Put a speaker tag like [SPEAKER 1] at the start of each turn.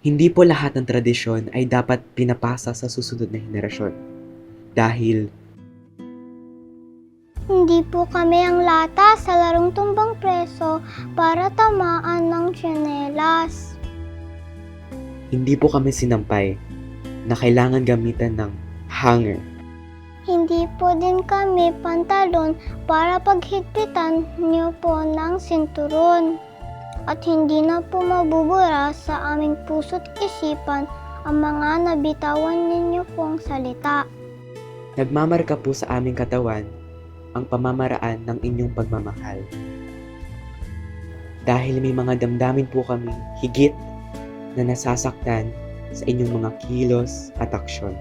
[SPEAKER 1] Hindi po lahat ng tradisyon ay dapat pinapasa sa susunod na henerasyon. Dahil
[SPEAKER 2] Hindi po kami ang lata sa larong tumbang preso para tamaan ng tsinelas.
[SPEAKER 1] hindi po kami sinampay na kailangan gamitan ng hanger.
[SPEAKER 2] Hindi po din kami pantalon para paghigpitan niyo po ng sinturon. At hindi na po mabubura sa aming puso't isipan ang mga nabitawan ninyo pong salita.
[SPEAKER 1] Nagmamarka po sa aming katawan ang pamamaraan ng inyong pagmamahal. Dahil may mga damdamin po kami higit na nasasaktan sa inyong mga kilos at aksyon.